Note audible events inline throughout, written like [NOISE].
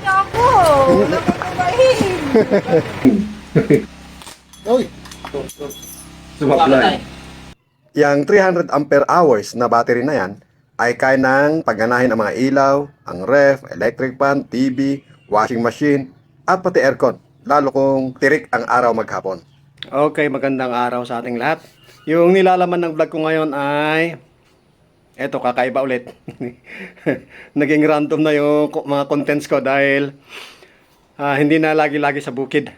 niyo ako. [LAUGHS] Nakukumahin. Oy! Sumablay. Yang 300 ampere hours na battery na yan ay kaya ng pagganahin ang mga ilaw, ang ref, electric fan, TV, washing machine, at pati aircon. Lalo kung tirik ang araw maghapon. Okay, magandang araw sa ating lahat. Yung nilalaman ng vlog ko ngayon ay eto kakaiba ulit. [LAUGHS] Naging random na yung mga contents ko dahil ah, hindi na lagi-lagi sa bukid.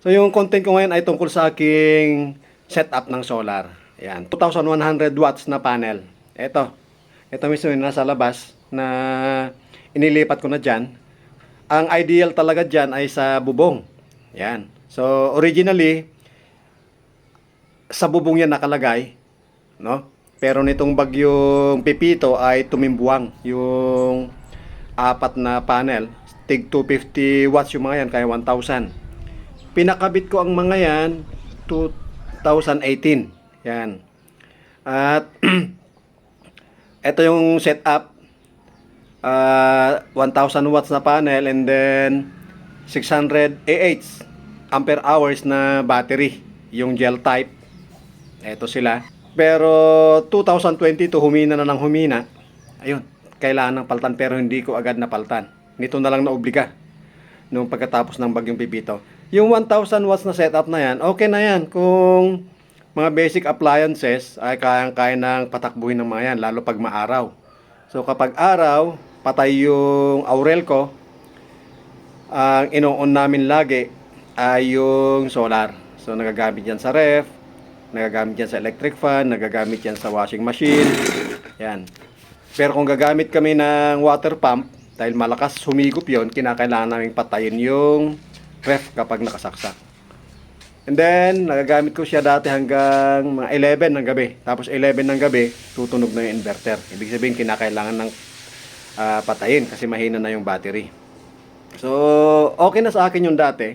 So yung content ko ngayon ay tungkol sa aking setup ng solar. Yan, 2100 watts na panel. Eto. Ito mismo yung nasa labas na inilipat ko na dyan. Ang ideal talaga dyan ay sa bubong. Yan. So originally, sa bubong yan nakalagay, no? Pero nitong bagyong Pipito ay tumimbuwang yung apat na panel. Tig 250 watts yung mga yan, kaya 1,000. Pinakabit ko ang mga yan 2018. Yan. At [CLEARS THROAT] ito yung setup. Uh, 1,000 watts na panel and then 600 AH ampere hours na battery. Yung gel type. Ito sila. Pero 2022 humina na ng humina. Ayun, kailangan ng paltan pero hindi ko agad napaltan. Nito na lang naobliga nung pagkatapos ng bagyong pipito. Yung 1000 watts na setup na yan, okay na yan kung mga basic appliances ay kayang-kaya ng patakbuhin ng mga yan, lalo pag maaraw. So kapag araw, patay yung aurel ko, ang ino-on namin lagi ay yung solar. So nagagamit yan sa ref, nagagamit yan sa electric fan, nagagamit yan sa washing machine. Yan. Pero kung gagamit kami ng water pump, dahil malakas humigop yon, kinakailangan namin patayin yung ref kapag nakasaksak. And then, nagagamit ko siya dati hanggang mga 11 ng gabi. Tapos 11 ng gabi, tutunog na yung inverter. Ibig sabihin, kinakailangan ng ah, patayin kasi mahina na yung battery. So, okay na sa akin yung dati.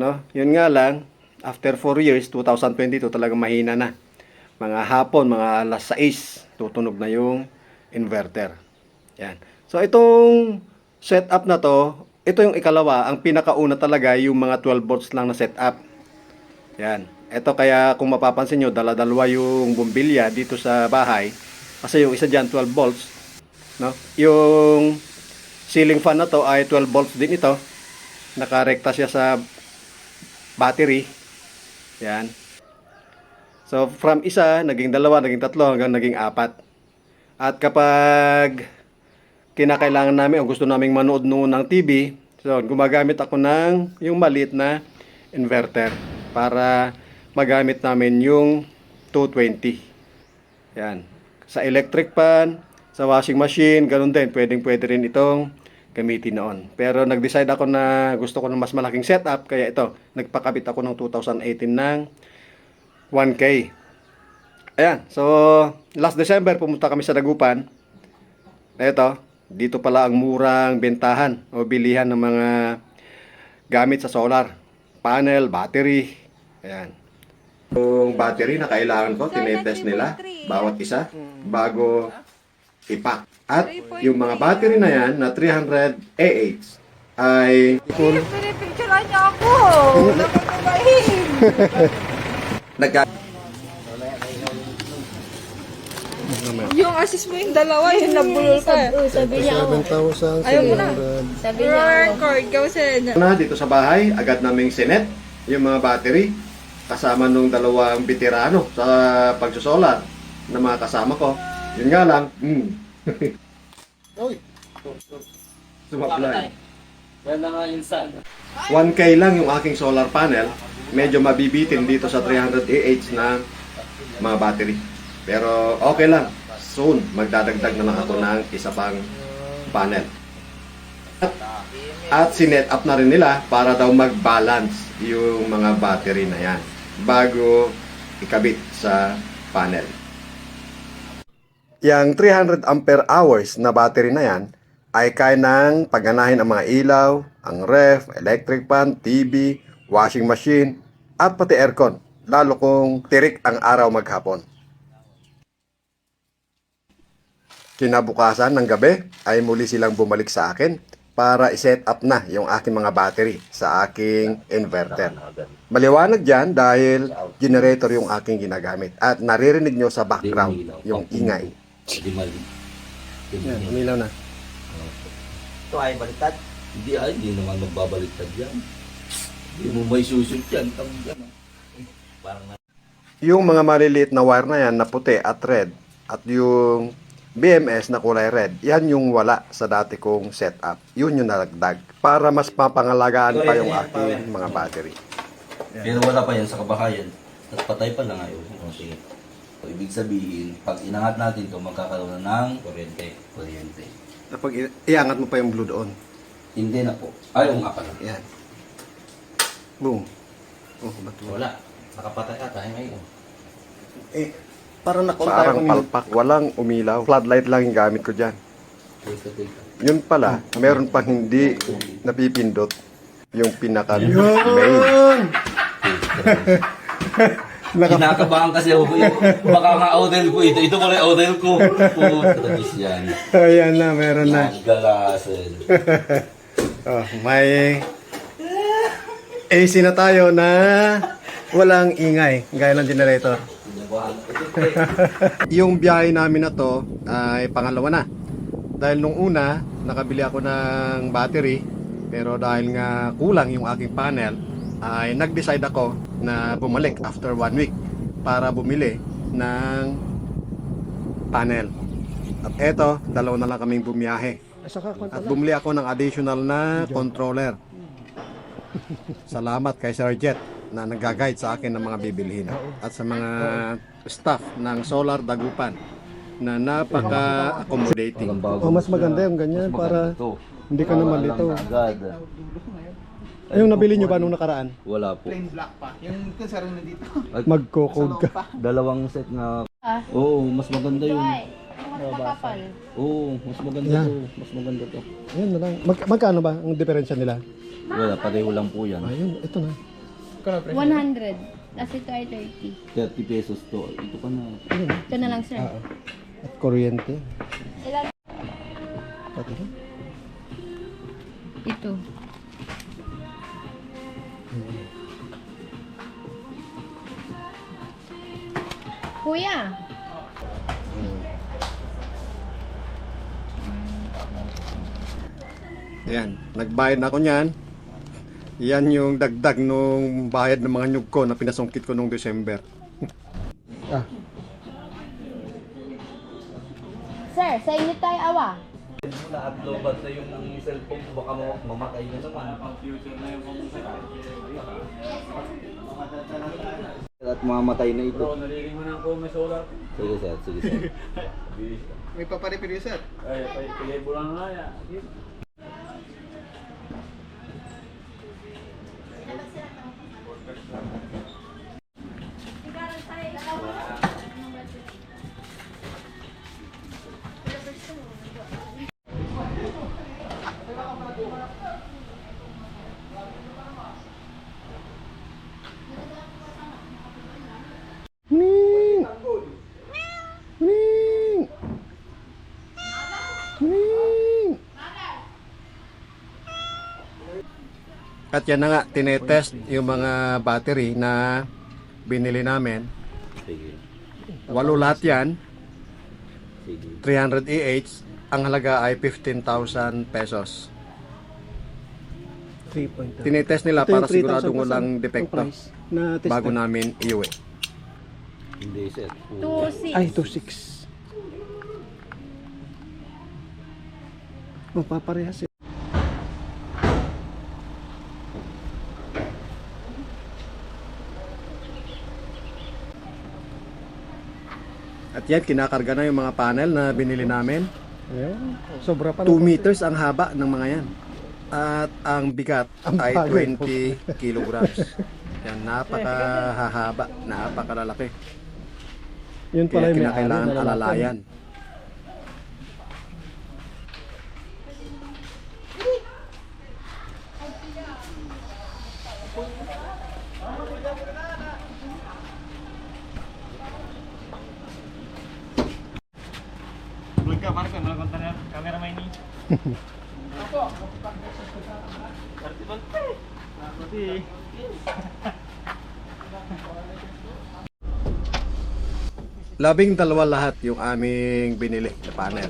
No? Yun nga lang, after 4 years, 2022, talagang mahina na. Mga hapon, mga alas 6, tutunog na yung inverter. Yan. So, itong setup na to, ito yung ikalawa. Ang pinakauna talaga, yung mga 12 volts lang na setup. Yan. Ito kaya kung mapapansin nyo, dala-dalawa yung bumbilya dito sa bahay. Kasi yung isa dyan, 12 volts. No? Yung ceiling fan na to ay 12 volts din ito. Nakarekta siya sa battery. Yan. So, from isa, naging dalawa, naging tatlo, hanggang naging apat. At kapag kinakailangan namin o gusto naming manood noon ng TV, so, gumagamit ako ng yung maliit na inverter para magamit namin yung 220. Yan. Sa electric pan, sa washing machine, ganun din. Pwedeng pwede rin itong gamitin noon. Pero nag-decide ako na gusto ko ng mas malaking setup. Kaya ito, nagpakabit ako ng 2018 ng 1K. Ayan. So, last December, pumunta kami sa Dagupan. Ito, dito pala ang murang bentahan o bilihan ng mga gamit sa solar. Panel, battery. Ayan. Yung battery na kailangan ko, tinetest nila, bawat isa, bago ipak. At yung mga battery na yan, na 300 AH, ay Pinipicturean niyo ako. [LAUGHS] Nakukumahin. nag Yung assist mo yung dalawa, yung nabulol ka. Sabi niya ako. Ayaw mo na. Sabi niya ako. Record, gawin na dito sa bahay, agad naming sinet yung mga battery kasama nung dalawang veterano sa pagsusolar na mga kasama ko. Yun nga lang, hmm. [LAUGHS] Oy! Sumablay. Yan na nga yun sa ano. 1K lang yung aking solar panel. Medyo mabibitin dito sa 300 AH na mga battery. Pero okay lang. Soon, magdadagdag na lang ako ng isa pang panel. At, at sinet up na rin nila para daw mag-balance yung mga battery na yan bago ikabit sa panel. Yang 300 ampere hours na battery na yan ay kaya ng pagganahin ang mga ilaw, ang ref, electric fan, TV, washing machine, at pati aircon, lalo kung tirik ang araw maghapon. Kinabukasan ng gabi ay muli silang bumalik sa akin para i-set up na yung aking mga battery sa aking inverter. Maliwanag dyan dahil generator yung aking ginagamit. At naririnig nyo sa background yung ingay. Hindi mali. Yan, umilaw na. Ito ay baliktad. Hindi ay, hindi naman magbabaliktad yan. Hindi mo may susut yan. Parang na. Yung mga maliliit na wire na yan na puti at red at yung BMS na kulay red, yan yung wala sa dati kong setup. Yun yung nalagdag para mas mapangalagaan pa yung aking mga battery. Pero wala pa yan sa kabahayan. At patay pa lang ngayon. Okay. So, ibig sabihin, pag inangat natin ito, magkakaroon na ng kuryente. Kuryente. Kapag i- iangat mo pa yung blue doon. Hindi na po. Ay, yung nga pala. Yan. Boom. Oh, ba't Wala. Nakapatay ata eh, ngayon. Eh, parang nakon tayo Parang kung palpak, walang umilaw. Floodlight lang yung gamit ko dyan. Yun pala, meron pang hindi napipindot yung pinaka main. [LAUGHS] Kinakabahan kasi ako. Baka nga odel ko ito. Ito pala yung odel ko. Putragis yan. Ayan na, meron na. Galasan. [LAUGHS] Oh, may AC na tayo na walang ingay, gaya ng generator. [LAUGHS] yung biyahe namin na to ay pangalawa na. Dahil nung una, nakabili ako ng battery, pero dahil nga kulang yung aking panel, ay nag-decide ako na bumalik after one week para bumili ng panel. At eto, dalawa na lang kaming bumiyahe. At bumili ako ng additional na controller. Salamat kay Sir Jet na nag-guide sa akin ng mga bibilhin. At sa mga staff ng Solar Dagupan na napaka-accommodating. Oh, mas maganda yung ganyan para hindi ka naman lito. Yung nabili nyo ba nung nakaraan? Wala po. Magko-code ka. Dalawang set na. Ah. Oo, mas maganda yun. Makapal. Oo, mas maganda Yeah. to. Mas maganda to. Ayun na lang. Mag magkano ba ang diferensya nila? Wala, pareho lang po yan. Ayun, ito na. 100. Tapos ito ay 30. 30 pesos to. Ito pa na. Ito na lang, sir. Ah, At kuryente. Ilan? Pati na. Ito. Kuya, Ayan, nagbayad na ako niyan. Yan yung dagdag nung bayad ng mga nyug ko na pinasungkit ko nung December. sir, sa inyo tayo awa. Na-upload ba sa yung cellphone ko baka mamatay na naman. At mamatay na ito. Naliliman ako may solar. Sige sir, sige sir. [LAUGHS] May paparipili sir. Ay, pagkilay po lang nga yan. At yan na nga, tinetest yung mga battery na binili namin. Sige. Walo lahat yan, Sige. 300 EH. Ang halaga ay 15,000 pesos. Tinetest nila para siguradong walang depekto bago namin iuwi. Hindi sir. 2, 6. Ay, 2.6. Mapaparehas yan, kinakarga na yung mga panel na binili namin. Sobra pa 2 meters ang haba ng mga yan. At ang bigat ay 20 kilograms. Yan, napakahahaba, napakalalaki. Yun Kaya kinakailangan alalayan. Vlog ka, Marco. Malakontan na may Labing dalawa lahat yung aming binili na panel.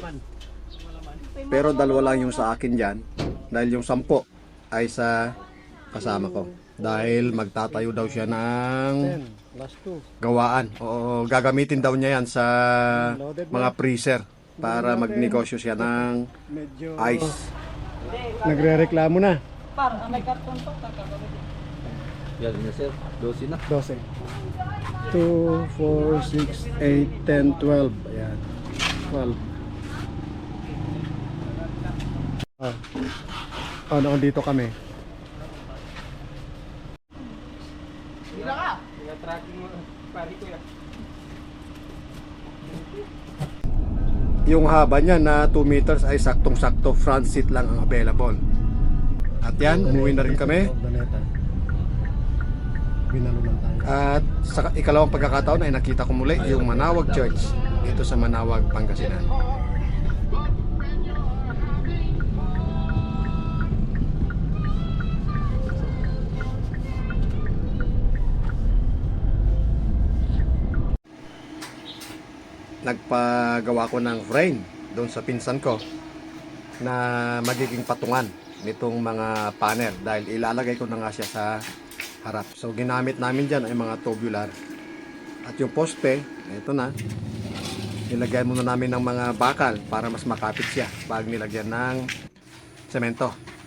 Pero dalawa lang yung sa akin dyan. Dahil yung sampo ay sa kasama ko. Dahil magtatayo daw siya ng gawaan. O gagamitin daw niya yan sa mga freezer para magnegosyo siya ng ice. Nagre-reklamo na. Yan na sir, 12 na. 12. 2, 4, 6, 8, 10, 12. Ayan. 12. Ah. Oh, nandito kami. Yung haba niya na 2 meters ay saktong-sakto front seat lang ang available. At yan, umuwi na rin kami. At sa ikalawang pagkakataon ay nakita ko muli yung Manawag Church dito sa Manawag, Pangasinan. Nagpagawa ko ng frame doon sa pinsan ko na magiging patungan nitong mga panel dahil ilalagay ko na nga siya sa harap. So ginamit namin dyan ay mga tubular. At yung poste, ito na. Nilagyan muna namin ng mga bakal para mas makapit siya pag nilagyan ng semento.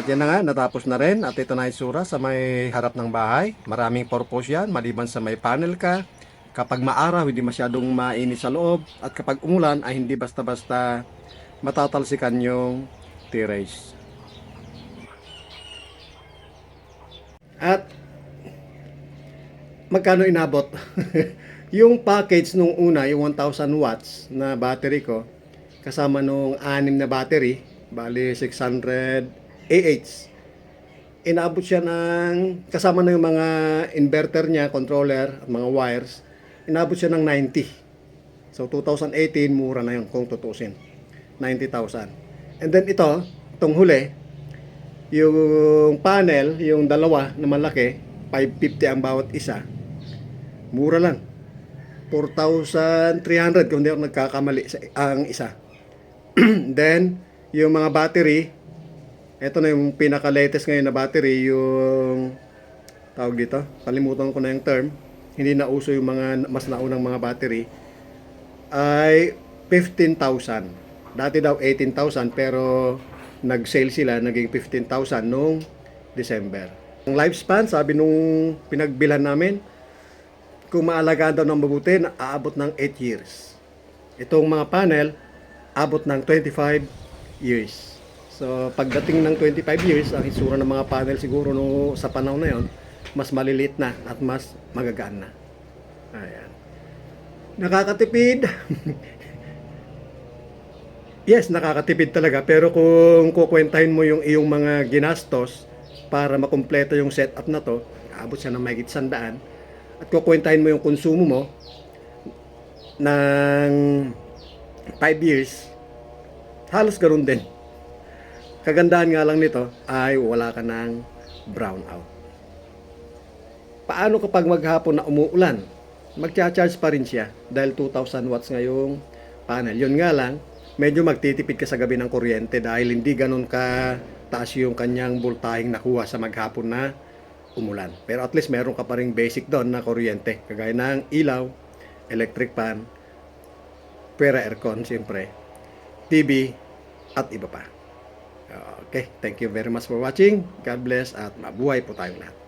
At yan na nga, natapos na rin at ito na yung sura sa may harap ng bahay. Maraming purpose yan, maliban sa may panel ka. Kapag maaraw, hindi masyadong mainit sa loob. At kapag umulan, ay hindi basta-basta matatalsikan yung terrace. At magkano inabot? [LAUGHS] yung package nung una, yung 1000 watts na battery ko, kasama nung anim na battery, bali 600 AH. Inaabot siya ng, kasama na yung mga inverter niya, controller, mga wires, inaabot siya ng 90. So 2018, mura na yun kung tutusin. 90,000. And then ito, itong huli, yung panel, yung dalawa na malaki, 550 ang bawat isa. Mura lang. 4,300 kung hindi ako nagkakamali sa ang isa. [CLEARS THROAT] then, yung mga battery, ito na yung pinaka-latest ngayon na battery, yung tawag dito, kalimutan ko na yung term, hindi na uso yung mga mas naunang mga battery, ay 15,000. Dati daw 18,000 pero nag-sale sila, naging 15,000 noong December. Ang lifespan, sabi nung pinagbilan namin, kung maalagaan daw ng mabuti, aabot ng 8 years. Itong mga panel, abot ng 25 years. So, pagdating ng 25 years, ang itsura ng mga panel siguro no, sa panahon na yon, mas maliliit na at mas magagaan na. Ayan. Nakakatipid. [LAUGHS] yes, nakakatipid talaga. Pero kung kukwentahin mo yung iyong mga ginastos para makumpleto yung setup na to, aabot siya ng mahigit sandaan. At kukwentahin mo yung konsumo mo ng 5 years, halos ganoon din. Kagandahan nga lang nito ay wala ka ng brownout. Paano kapag maghapon na umuulan? Magcha-charge pa rin siya dahil 2,000 watts ngayong panel. Yun nga lang, medyo magtitipid ka sa gabi ng kuryente dahil hindi ganun ka taas yung kanyang voltaheng nakuha sa maghapon na umulan. Pero at least meron ka pa ring basic doon na kuryente. Kagaya ng ilaw, electric fan, pera aircon siyempre, TV, at iba pa. Okay, thank you very much for watching. God bless at mabuhay po tayong lahat.